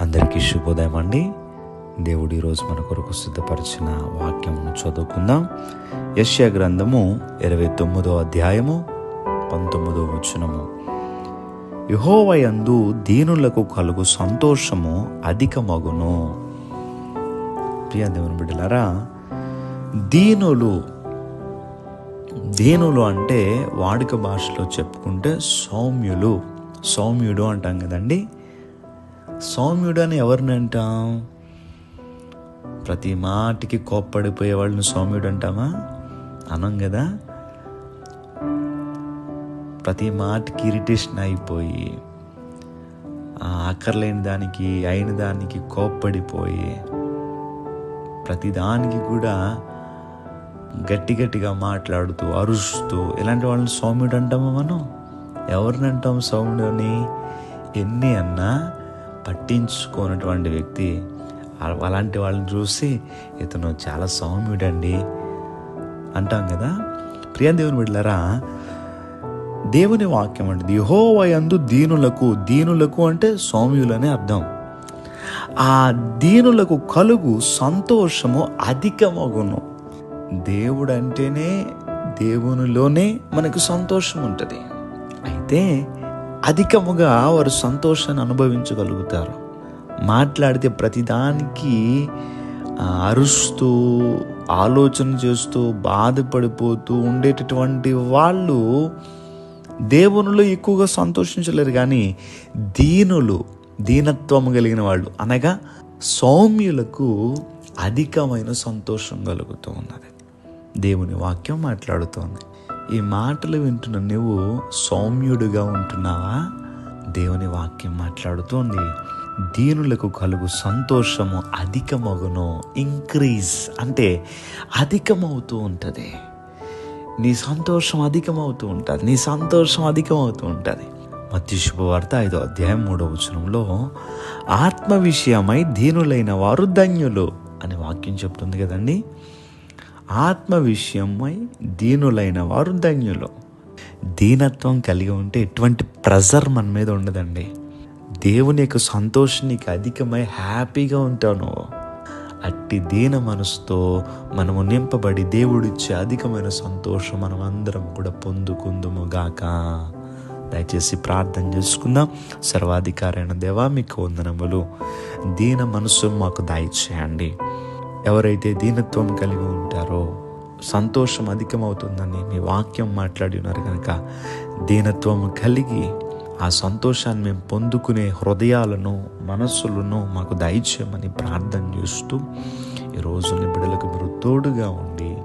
అందరికీ శుభోదయం అండి. దేవుడు ఈరోజు మన కొరకు సిద్ధపరిచిన వాక్యమును చదువుకుందాం. యశ్యా గ్రంథము ఇరవై తొమ్మిదో అధ్యాయము పంతొమ్మిదో వచనము. యహోవయందు దీనులకు కలుగు సంతోషము అధికమగును. ప్రియ దేవుని బిడ్డలారా దీనులు దీనులు అంటే వాడుక భాషలో చెప్పుకుంటే సౌమ్యులు. సౌమ్యుడు అంటాం కదండి. సౌమ్యుడు అని ఎవరిని అంటాం? ప్రతి మాటికి కోప్పడిపోయే వాళ్ళని సౌమ్యుడు అంటామా? అనం కదా ప్రతి మాటకి ఇరిటేషన్ అయిపోయి అక్కర్లేని దానికి అయిన దానికి కోప్పడిపోయి ప్రతి దానికి కూడా గట్టి గట్టిగా మాట్లాడుతూ అరుస్తూ ఇలాంటి వాళ్ళని సౌమ్యుడు అంటామా మనం? ఎవరిని అంటాం సౌమ్యుడు అని ఎన్ని అన్నా పట్టించుకోనటువంటి వ్యక్తి అలాంటి వాళ్ళని చూసి ఇతను చాలా సౌమ్యుడండి అంటాం కదా. ప్రియా దేవుని బిడ్డలారా దేవుని వాక్యం అంటే యహోవయందు దీనులకు దీనులకు అంటే సౌమ్యులనే అర్థం. ఆ దీనులకు కలుగు సంతోషము అధికమగును. దేవుడు అంటేనే దేవునిలోనే మనకు సంతోషం ఉంటుంది అయితే అధికముగా వారు సంతోషాన్ని అనుభవించగలుగుతారు. మాట్లాడితే ప్రతిదానికి అరుస్తూ ఆలోచన చేస్తూ బాధపడిపోతూ ఉండేటటువంటి వాళ్ళు దేవునిలో ఎక్కువగా సంతోషించలేరు కానీ దీనులు దీనత్వం కలిగిన వాళ్ళు. అనగా సౌమ్యులకు అధికమైన సంతోషం కలుగుతూ ఉన్నది. దేవుని వాక్యం మాట్లాడుతోంది. ఈ మాటలు వింటున్న నువ్వు సౌమ్యుడిగా ఉంటున్నావా? దేవుని వాక్యం మాట్లాడుతోంది. దీనులకు కలుగు సంతోషము అధికమగును ఇంక్రీజ్ అంటే అధికమవుతూ ఉంటుంది. నీ సంతోషం అధికమవుతూ ఉంటుంది. నీ సంతోషం అధికమవుతూ ఉంటుంది. మత్తి శుభవార్త ఐదో అధ్యాయం మూడో వచనంలో ఆత్మ విషయమై దీనులైన వారు ధన్యులు అని వాక్యం చెప్తుంది కదండి. ఆత్మ విషయమై దీనులైన వారు ధన్యులు. దీనత్వం కలిగి ఉంటే ఎటువంటి ప్రెజర్ మన మీద ఉండదండి. దేవుని యొక్క సంతోషం నీకు అధికమై హ్యాపీగా ఉంటావు అట్టి దీన మనసుతో మనము నింపబడి దేవుడిచ్చే అధికమైన సంతోషం మనం అందరం కూడా పొందుకుందుము గాక. దయచేసి ప్రార్థన చేసుకుందాం. సర్వాధికారైన దేవా మీకు వందనములు. దీన మనసు మాకు దయచేయండి. ఎవరైతే దీనత్వం కలిగి ఉంటారో సంతోషం అధికమవుతుందని మీ వాక్యం మాట్లాడి ఉన్నారు కనుక దీనత్వం కలిగి ఆ సంతోషాన్ని మేము పొందుకునే హృదయాలను మనస్సులను మాకు దయచేయమని ప్రార్థన చేస్తూ ఈరోజు నీ బిడ్డలకు మీరు తోడుగా ఉండి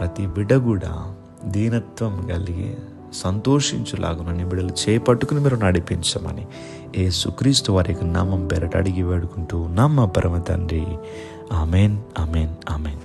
ప్రతి బిడ కూడా దీనత్వం కలిగి సంతోషించులాగున నీ చేపట్టుకుని మీరు నడిపించమని ఏ సుక్రీస్తు వారి యొక్క నామం పేరట అడిగి వేడుకుంటూ నామ పరమ తండ్రి. Amen amen amen